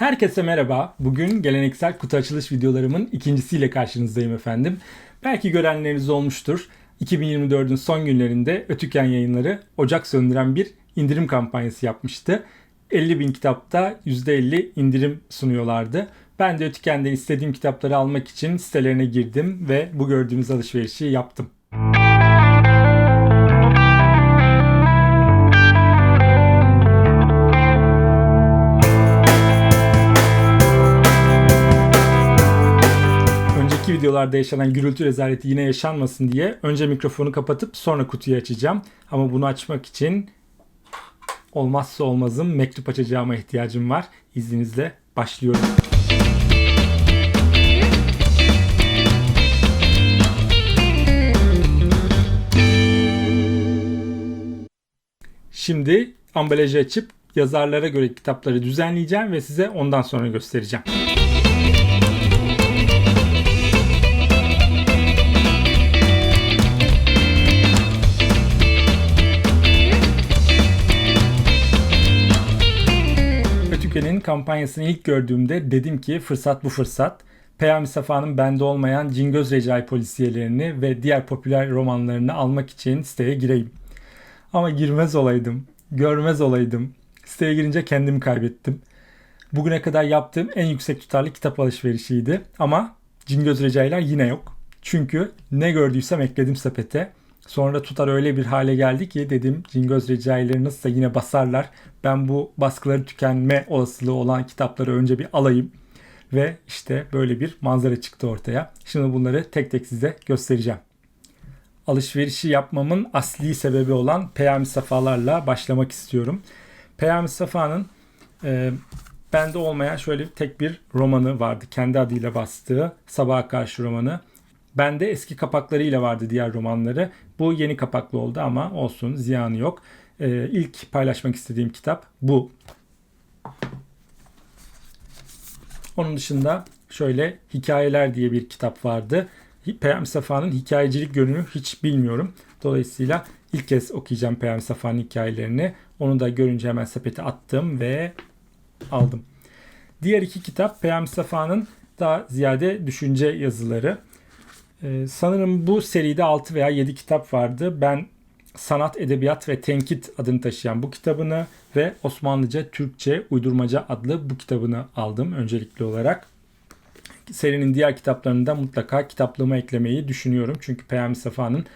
Herkese merhaba. Bugün geleneksel kutu açılış videolarımın ikincisiyle karşınızdayım efendim. Belki görenleriniz olmuştur. 2024'ün son günlerinde Ötüken yayınları Ocak söndüren bir indirim kampanyası yapmıştı. 50 bin kitapta %50 indirim sunuyorlardı. Ben de Ötüken'den istediğim kitapları almak için sitelerine girdim ve bu gördüğünüz alışverişi yaptım. Önceki videolarda yaşanan gürültü rezaleti yine yaşanmasın diye önce mikrofonu kapatıp sonra kutuyu açacağım. Ama bunu açmak için olmazsa olmazım mektup açacağıma ihtiyacım var. İzninizle başlıyorum. Şimdi ambalajı açıp yazarlara göre kitapları düzenleyeceğim ve size ondan sonra göstereceğim. Kampanyasını ilk gördüğümde dedim ki fırsat bu fırsat. Peyami Safa'nın bende olmayan Cingöz Recai polisiyelerini ve diğer popüler romanlarını almak için siteye gireyim. Ama girmez olaydım, görmez olaydım. Siteye girince kendimi kaybettim. Bugüne kadar yaptığım en yüksek tutarlı kitap alışverişiydi. Ama Cingöz Recai'ler yine yok. Çünkü ne gördüysem ekledim sepete. Sonra tutar öyle bir hale geldi ki dedim Cingöz Recai'leri nasılsa yine basarlar. Ben bu baskıları tükenme olasılığı olan kitapları önce bir alayım. Ve işte böyle bir manzara çıktı ortaya. Şimdi bunları tek tek size göstereceğim. Alışverişi yapmamın asli sebebi olan Peyami Safalarla başlamak istiyorum. Peyami Safa'nın e, bende olmayan şöyle tek bir romanı vardı. Kendi adıyla bastığı Sabaha Karşı romanı. Bende eski kapaklarıyla vardı diğer romanları. Bu yeni kapaklı oldu ama olsun ziyanı yok. Ee, ilk paylaşmak istediğim kitap bu. Onun dışında şöyle Hikayeler diye bir kitap vardı. Peyami Safa'nın hikayecilik yönünü hiç bilmiyorum. Dolayısıyla ilk kez okuyacağım Peyami Safa'nın hikayelerini. Onu da görünce hemen sepete attım ve aldım. Diğer iki kitap Peyami Safa'nın daha ziyade düşünce yazıları. Ee, sanırım bu seride 6 veya 7 kitap vardı. Ben Sanat, Edebiyat ve Tenkit adını taşıyan bu kitabını ve Osmanlıca, Türkçe, Uydurmaca adlı bu kitabını aldım öncelikli olarak. Serinin diğer kitaplarını da mutlaka kitaplığıma eklemeyi düşünüyorum. Çünkü Peyami Safa'nın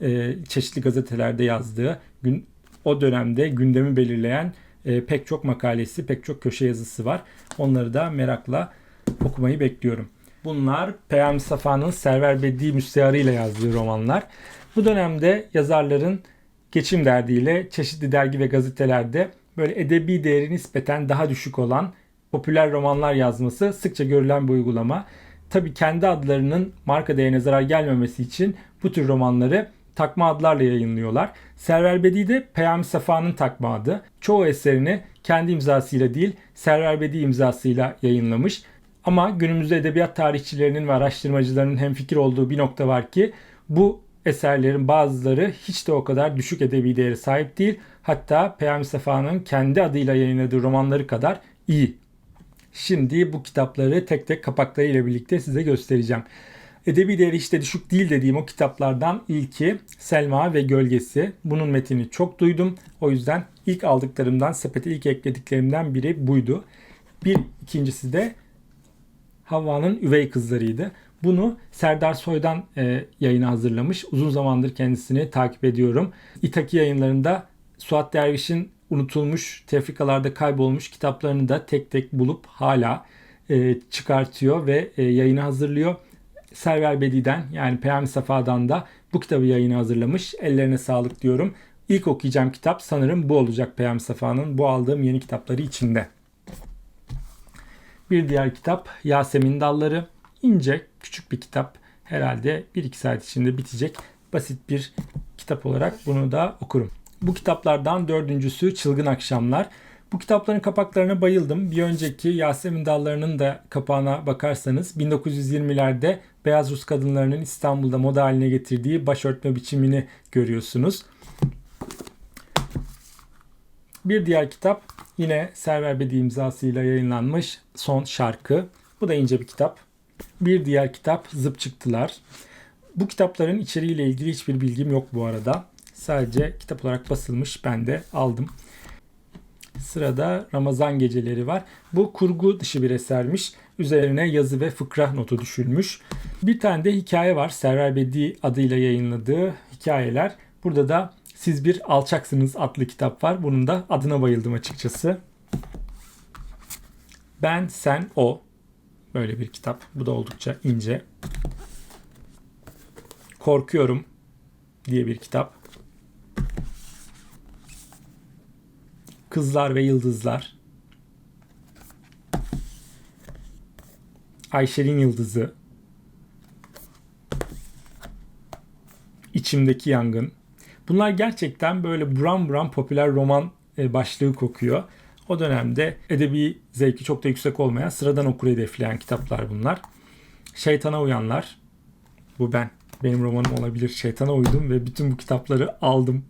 e, çeşitli gazetelerde yazdığı gün, o dönemde gündemi belirleyen e, pek çok makalesi, pek çok köşe yazısı var. Onları da merakla okumayı bekliyorum. Bunlar Peyami Safa'nın Server Bedi Müstearı ile yazdığı romanlar. Bu dönemde yazarların geçim derdiyle çeşitli dergi ve gazetelerde böyle edebi değeri nispeten daha düşük olan popüler romanlar yazması sıkça görülen bir uygulama. Tabi kendi adlarının marka değerine zarar gelmemesi için bu tür romanları takma adlarla yayınlıyorlar. Server Bedi de Peyami Safa'nın takma adı. Çoğu eserini kendi imzasıyla değil Server Bedi imzasıyla yayınlamış. Ama günümüzde edebiyat tarihçilerinin ve araştırmacılarının hemfikir olduğu bir nokta var ki bu eserlerin bazıları hiç de o kadar düşük edebi değeri sahip değil. Hatta Peyami Safa'nın kendi adıyla yayınladığı romanları kadar iyi. Şimdi bu kitapları tek tek kapaklarıyla birlikte size göstereceğim. Edebi değeri de düşük değil dediğim o kitaplardan ilki Selma ve Gölgesi. Bunun metini çok duydum. O yüzden ilk aldıklarımdan, sepete ilk eklediklerimden biri buydu. Bir ikincisi de Havva'nın üvey kızlarıydı. Bunu Serdar Soy'dan e, yayına hazırlamış. Uzun zamandır kendisini takip ediyorum. İtaki yayınlarında Suat Derviş'in unutulmuş, tefrikalarda kaybolmuş kitaplarını da tek tek bulup hala e, çıkartıyor ve e, yayını hazırlıyor. Server Bedi'den yani Peyami Safa'dan da bu kitabı yayını hazırlamış. Ellerine sağlık diyorum. İlk okuyacağım kitap sanırım bu olacak Peyami Safa'nın bu aldığım yeni kitapları içinde. Bir diğer kitap Yasemin Dalları. İnce, küçük bir kitap. Herhalde 1-2 saat içinde bitecek. Basit bir kitap olarak bunu da okurum. Bu kitaplardan dördüncüsü Çılgın Akşamlar. Bu kitapların kapaklarına bayıldım. Bir önceki Yasemin Dalları'nın da kapağına bakarsanız 1920'lerde beyaz Rus kadınlarının İstanbul'da moda haline getirdiği başörtme biçimini görüyorsunuz. Bir diğer kitap yine Server Bedi imzasıyla yayınlanmış Son Şarkı. Bu da ince bir kitap. Bir diğer kitap Zıp Çıktılar. Bu kitapların içeriğiyle ilgili hiçbir bilgim yok bu arada. Sadece kitap olarak basılmış ben de aldım. Sırada Ramazan Geceleri var. Bu kurgu dışı bir esermiş. Üzerine yazı ve fıkra notu düşülmüş. Bir tane de hikaye var. Server Bedi adıyla yayınladığı hikayeler. Burada da Siz Bir Alçaksınız adlı kitap var. Bunun da adına bayıldım açıkçası. Ben, Sen, O. Böyle bir kitap. Bu da oldukça ince. Korkuyorum diye bir kitap. Kızlar ve Yıldızlar. Ayşe'nin Yıldızı. İçimdeki Yangın. Bunlar gerçekten böyle buram buram popüler roman e, başlığı kokuyor. O dönemde edebi zevki çok da yüksek olmayan sıradan okur hedefleyen kitaplar bunlar. Şeytana Uyanlar. Bu ben. Benim romanım olabilir. Şeytana uydum ve bütün bu kitapları aldım.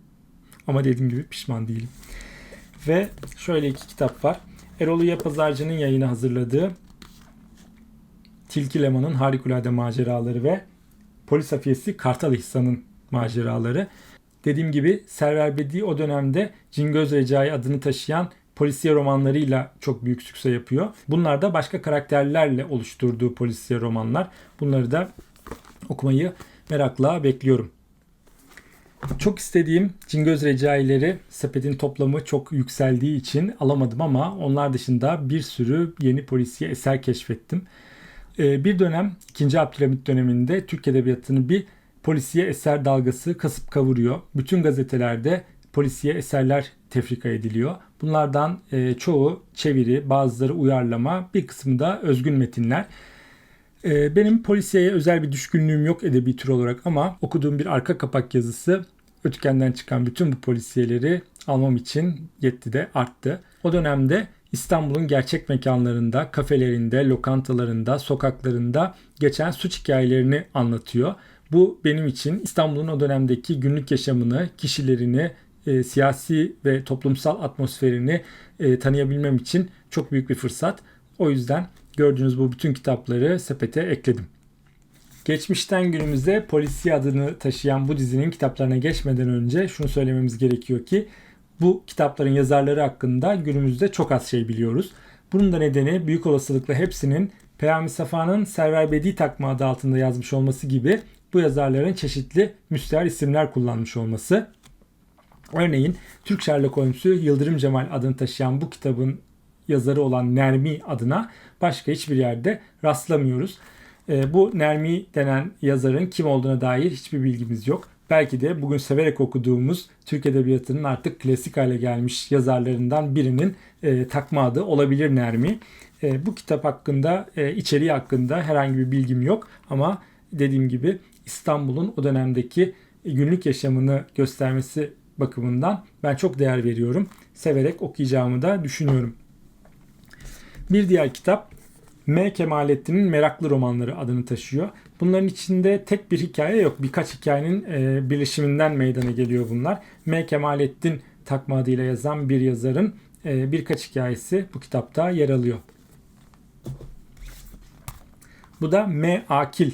Ama dediğim gibi pişman değilim. Ve şöyle iki kitap var. Erol Üye Pazarcı'nın yayını hazırladığı Tilki Leman'ın harikulade maceraları ve polis hafiyesi Kartal İhsan'ın maceraları. Dediğim gibi Server Bedi o dönemde Cingöz Recai adını taşıyan polisiye romanlarıyla çok büyük sükse yapıyor. Bunlar da başka karakterlerle oluşturduğu polisiye romanlar. Bunları da okumayı merakla bekliyorum. Çok istediğim Cingöz Recaileri sepetin toplamı çok yükseldiği için alamadım ama onlar dışında bir sürü yeni polisiye eser keşfettim. Ee, bir dönem 2. Abdülhamit döneminde Türk Edebiyatı'nı bir polisiye eser dalgası kasıp kavuruyor. Bütün gazetelerde polisiye eserler tefrika ediliyor. Bunlardan e, çoğu çeviri, bazıları uyarlama, bir kısmı da özgün metinler. E, benim polisiyeye özel bir düşkünlüğüm yok edebi tür olarak ama okuduğum bir arka kapak yazısı Ötüken'den çıkan bütün bu polisiyeleri almam için yetti de arttı. O dönemde İstanbul'un gerçek mekanlarında, kafelerinde, lokantalarında, sokaklarında geçen suç hikayelerini anlatıyor. Bu benim için İstanbul'un o dönemdeki günlük yaşamını, kişilerini, e, siyasi ve toplumsal atmosferini e, tanıyabilmem için çok büyük bir fırsat. O yüzden gördüğünüz bu bütün kitapları sepete ekledim. Geçmişten günümüze polisi adını taşıyan bu dizinin kitaplarına geçmeden önce şunu söylememiz gerekiyor ki bu kitapların yazarları hakkında günümüzde çok az şey biliyoruz. Bunun da nedeni büyük olasılıkla hepsinin Peyami Safa'nın Server Bedi takma adı altında yazmış olması gibi bu yazarların çeşitli müstehar isimler kullanmış olması. Örneğin Türk Sherlock Holmes'u Yıldırım Cemal adını taşıyan bu kitabın yazarı olan Nermi adına başka hiçbir yerde rastlamıyoruz. E, bu Nermi denen yazarın kim olduğuna dair hiçbir bilgimiz yok. Belki de bugün severek okuduğumuz Türk Edebiyatı'nın artık klasik hale gelmiş yazarlarından birinin e, takma adı olabilir Nermi. E, bu kitap hakkında, e, içeriği hakkında herhangi bir bilgim yok ama dediğim gibi İstanbul'un o dönemdeki günlük yaşamını göstermesi bakımından ben çok değer veriyorum. Severek okuyacağımı da düşünüyorum. Bir diğer kitap M. Kemalettin'in Meraklı Romanları adını taşıyor. Bunların içinde tek bir hikaye yok. Birkaç hikayenin e, birleşiminden meydana geliyor bunlar. M. Kemalettin takma adıyla yazan bir yazarın e, birkaç hikayesi bu kitapta yer alıyor. Bu da M. Akil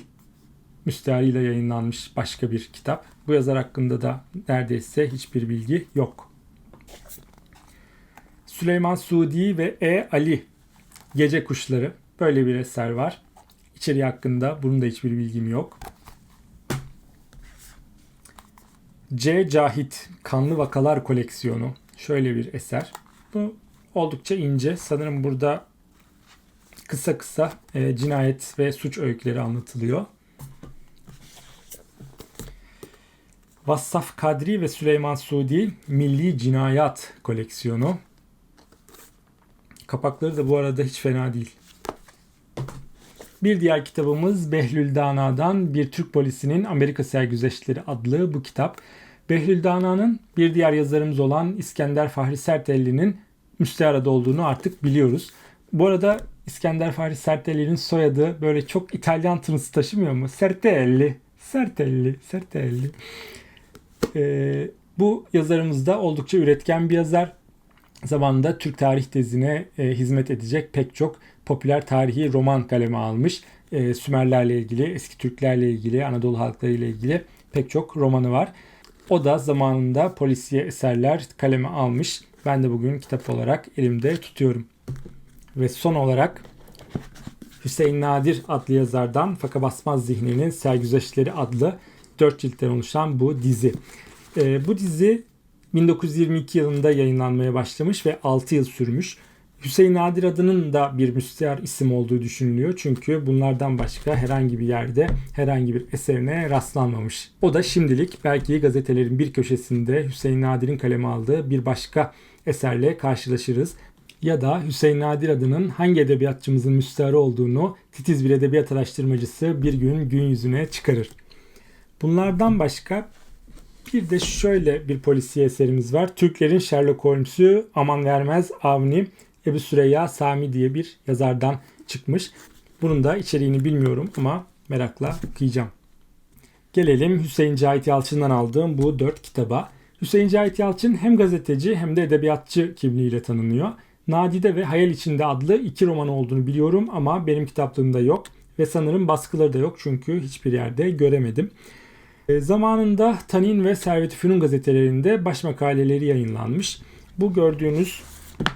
müsteharıyla yayınlanmış başka bir kitap. Bu yazar hakkında da neredeyse hiçbir bilgi yok. Süleyman Sudi ve E. Ali Gece Kuşları böyle bir eser var. İçeriği hakkında bunun da hiçbir bilgim yok. C. Cahit Kanlı Vakalar Koleksiyonu şöyle bir eser. Bu oldukça ince. Sanırım burada kısa kısa e, cinayet ve suç öyküleri anlatılıyor. Vassaf Kadri ve Süleyman Sudi Milli Cinayat Koleksiyonu. Kapakları da bu arada hiç fena değil. Bir diğer kitabımız Behlül Dana'dan Bir Türk Polisinin Amerika Sergüzeştleri adlı bu kitap. Behlül Dana'nın bir diğer yazarımız olan İskender Fahri Sertelli'nin müstearada olduğunu artık biliyoruz. Bu arada İskender Fahri Sertelli'nin soyadı böyle çok İtalyan tınısı taşımıyor mu? Sertelli, Sertelli, Sertelli. Ee, bu yazarımız da oldukça üretken bir yazar. zamanında Türk tarih tezine e, hizmet edecek pek çok popüler tarihi roman kaleme almış. E, Sümerlerle ilgili, eski Türklerle ilgili, Anadolu halkları ile ilgili pek çok romanı var. O da zamanında polisiye eserler kaleme almış. Ben de bugün kitap olarak elimde tutuyorum. Ve son olarak Hüseyin Nadir adlı yazardan Faka Basmaz Zihni'nin Sergüzeşleri adlı 4 ciltten oluşan bu dizi. E, bu dizi 1922 yılında yayınlanmaya başlamış ve 6 yıl sürmüş. Hüseyin Nadir adının da bir müstehar isim olduğu düşünülüyor. Çünkü bunlardan başka herhangi bir yerde herhangi bir eserine rastlanmamış. O da şimdilik belki gazetelerin bir köşesinde Hüseyin Nadir'in kaleme aldığı bir başka eserle karşılaşırız. Ya da Hüseyin Nadir adının hangi edebiyatçımızın müsteharı olduğunu titiz bir edebiyat araştırmacısı bir gün gün yüzüne çıkarır. Bunlardan başka bir de şöyle bir polisiye eserimiz var. Türklerin Sherlock Holmes'u Aman Vermez Avni Ebu Süreyya Sami diye bir yazardan çıkmış. Bunun da içeriğini bilmiyorum ama merakla okuyacağım. Gelelim Hüseyin Cahit Yalçın'dan aldığım bu dört kitaba. Hüseyin Cahit Yalçın hem gazeteci hem de edebiyatçı kimliğiyle tanınıyor. Nadide ve Hayal İçinde adlı iki roman olduğunu biliyorum ama benim kitaplığımda yok. Ve sanırım baskıları da yok çünkü hiçbir yerde göremedim. E, zamanında Tanin ve Servet-i Fünun gazetelerinde baş makaleleri yayınlanmış. Bu gördüğünüz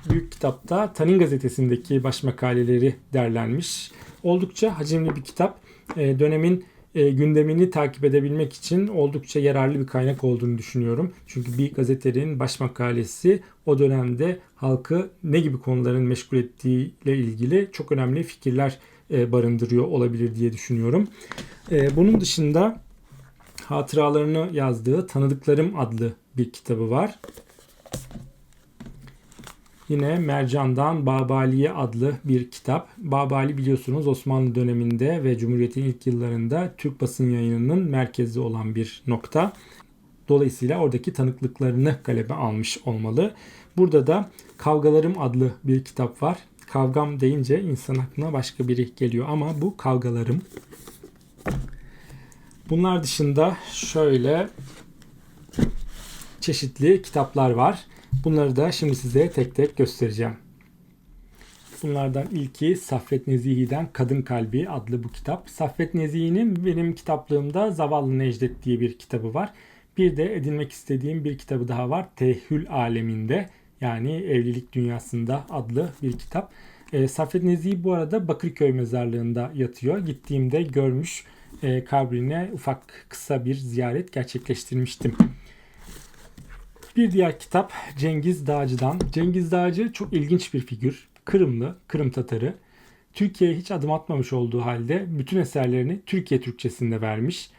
büyük kitapta Tanin gazetesindeki baş makaleleri derlenmiş. Oldukça hacimli bir kitap. E, dönemin e, gündemini takip edebilmek için oldukça yararlı bir kaynak olduğunu düşünüyorum. Çünkü bir gazetenin baş makalesi o dönemde halkı ne gibi konuların meşgul ettiğiyle ilgili çok önemli fikirler e, barındırıyor olabilir diye düşünüyorum. E, bunun dışında hatıralarını yazdığı Tanıdıklarım adlı bir kitabı var. Yine Mercan'dan Babali'ye adlı bir kitap. Babali biliyorsunuz Osmanlı döneminde ve Cumhuriyet'in ilk yıllarında Türk basın yayınının merkezi olan bir nokta. Dolayısıyla oradaki tanıklıklarını kaleme almış olmalı. Burada da Kavgalarım adlı bir kitap var. Kavgam deyince insan aklına başka biri geliyor ama bu kavgalarım. Bunlar dışında şöyle çeşitli kitaplar var. Bunları da şimdi size tek tek göstereceğim. Bunlardan ilki Saffet Nezihi'den Kadın Kalbi adlı bu kitap. Saffet Nezihi'nin benim kitaplığımda Zavallı Necdet diye bir kitabı var. Bir de edinmek istediğim bir kitabı daha var. Tehül Aleminde yani Evlilik Dünyasında adlı bir kitap. E, Saffet Nezihi bu arada Bakırköy mezarlığında yatıyor. Gittiğimde görmüş e, kabrine ufak kısa bir ziyaret gerçekleştirmiştim. Bir diğer kitap Cengiz Dağcı'dan. Cengiz Dağcı çok ilginç bir figür. Kırımlı, Kırım Tatarı. Türkiye'ye hiç adım atmamış olduğu halde bütün eserlerini Türkiye Türkçesinde vermiş.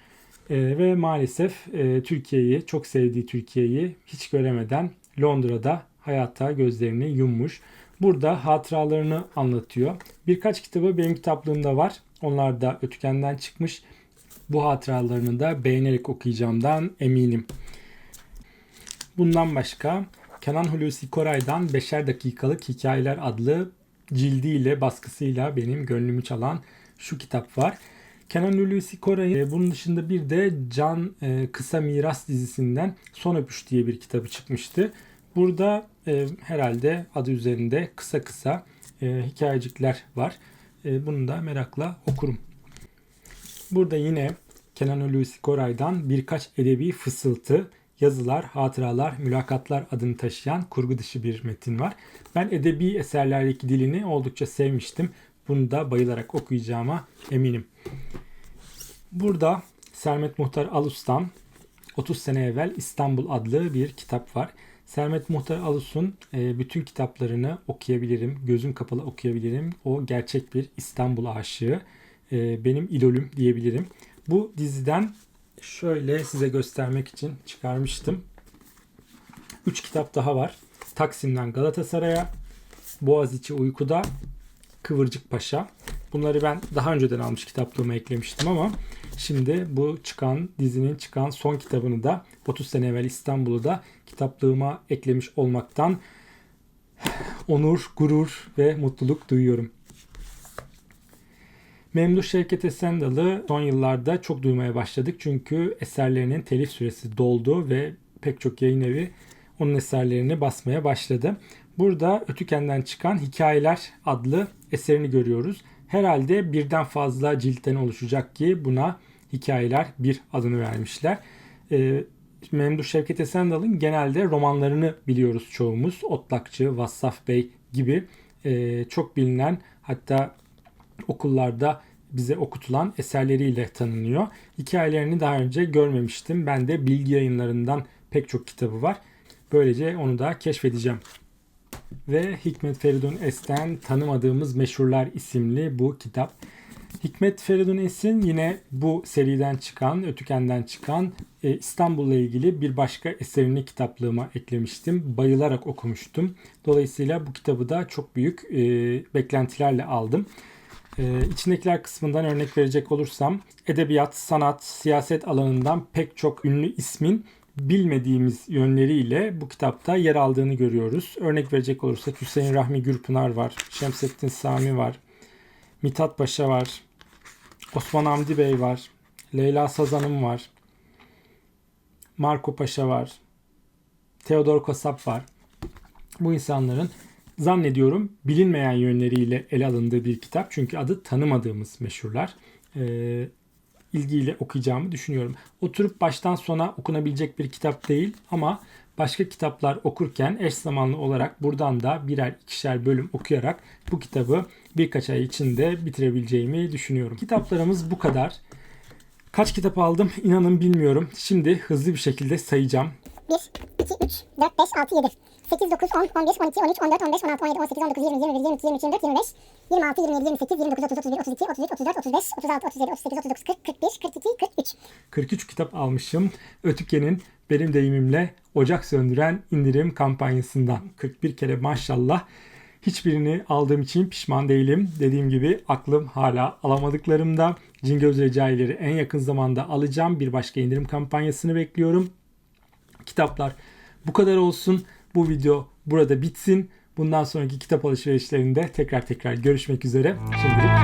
E, ve maalesef e, Türkiye'yi, çok sevdiği Türkiye'yi hiç göremeden Londra'da hayata gözlerini yummuş. Burada hatıralarını anlatıyor. Birkaç kitabı benim kitaplığımda var. Onlar da Ötüken'den çıkmış. Bu hatıralarını da beğenerek okuyacağımdan eminim. Bundan başka Kenan Hulusi Koray'dan Beşer Dakikalık Hikayeler adlı cildiyle baskısıyla benim gönlümü çalan şu kitap var. Kenan Hulusi Koray'ın e, bunun dışında bir de Can e, Kısa Miras dizisinden Son Öpüş diye bir kitabı çıkmıştı. Burada e, herhalde adı üzerinde kısa kısa hikayecikler var. E, bunu da merakla okurum. Burada yine Kenan Hulusi Koray'dan birkaç edebi fısıltı yazılar, hatıralar, mülakatlar adını taşıyan kurgu dışı bir metin var. Ben edebi eserlerdeki dilini oldukça sevmiştim. Bunu da bayılarak okuyacağıma eminim. Burada Sermet Muhtar Alus'tan 30 sene evvel İstanbul adlı bir kitap var. Sermet Muhtar Alus'un e, bütün kitaplarını okuyabilirim. Gözüm kapalı okuyabilirim. O gerçek bir İstanbul aşığı. E, benim idolüm diyebilirim. Bu diziden şöyle size göstermek için çıkarmıştım. 3 kitap daha var. Taksim'den Galatasaray'a, Boğaziçi Uykuda, Kıvırcık Paşa. Bunları ben daha önceden almış kitaplığıma eklemiştim ama şimdi bu çıkan dizinin çıkan son kitabını da 30 sene evvel İstanbul'u da kitaplığıma eklemiş olmaktan onur, gurur ve mutluluk duyuyorum. Memduh Şevket Esendalı son yıllarda çok duymaya başladık. Çünkü eserlerinin telif süresi doldu ve pek çok yayın evi onun eserlerini basmaya başladı. Burada Ötüken'den çıkan Hikayeler adlı eserini görüyoruz. Herhalde birden fazla ciltten oluşacak ki buna Hikayeler bir adını vermişler. Ee, Memduh Şevket Esendal'ın genelde romanlarını biliyoruz çoğumuz. Otlakçı, Vassaf Bey gibi e, çok bilinen hatta okullarda bize okutulan eserleriyle tanınıyor. Hikayelerini daha önce görmemiştim. Ben de bilgi yayınlarından pek çok kitabı var. Böylece onu da keşfedeceğim. Ve Hikmet Feridun Es'ten Tanımadığımız Meşhurlar isimli bu kitap. Hikmet Feridun Es'in yine bu seriden çıkan, Ötüken'den çıkan e, İstanbul'la ilgili bir başka eserini kitaplığıma eklemiştim. Bayılarak okumuştum. Dolayısıyla bu kitabı da çok büyük e, beklentilerle aldım. Ee, içindekiler kısmından örnek verecek olursam edebiyat, sanat, siyaset alanından pek çok ünlü ismin bilmediğimiz yönleriyle bu kitapta yer aldığını görüyoruz. Örnek verecek olursak Hüseyin Rahmi Gürpınar var, Şemsettin Sami var, Mithat Paşa var, Osman Hamdi Bey var, Leyla Sazan'ım var, Marco Paşa var, Theodor Kosap var. Bu insanların zannediyorum bilinmeyen yönleriyle ele alındığı bir kitap. Çünkü adı tanımadığımız meşhurlar. Ee, ilgiyle okuyacağımı düşünüyorum. Oturup baştan sona okunabilecek bir kitap değil ama başka kitaplar okurken eş zamanlı olarak buradan da birer ikişer bölüm okuyarak bu kitabı birkaç ay içinde bitirebileceğimi düşünüyorum. Kitaplarımız bu kadar. Kaç kitap aldım inanın bilmiyorum. Şimdi hızlı bir şekilde sayacağım. 1, 2, 3, 4, 5, 6, 7, 8, 9, 10, 11, 12, 13, 14, 15, 16, 17, 18, 19, 20, 21, 22, 23, 24, 25, 26, 27, 28, 29, 30, 31, 32, 33, 34, 35, 36, 37, 38, 39, 40, 41, 42, 43. 43 kitap almışım. Ötüken'in benim deyimimle ocak söndüren indirim kampanyasından 41 kere maşallah. Hiçbirini aldığım için pişman değilim. Dediğim gibi aklım hala alamadıklarımda. Cingöz Recaileri en yakın zamanda alacağım. Bir başka indirim kampanyasını bekliyorum. Kitaplar bu kadar olsun. Bu video burada bitsin. Bundan sonraki kitap alışverişlerinde tekrar tekrar görüşmek üzere. Şimdilik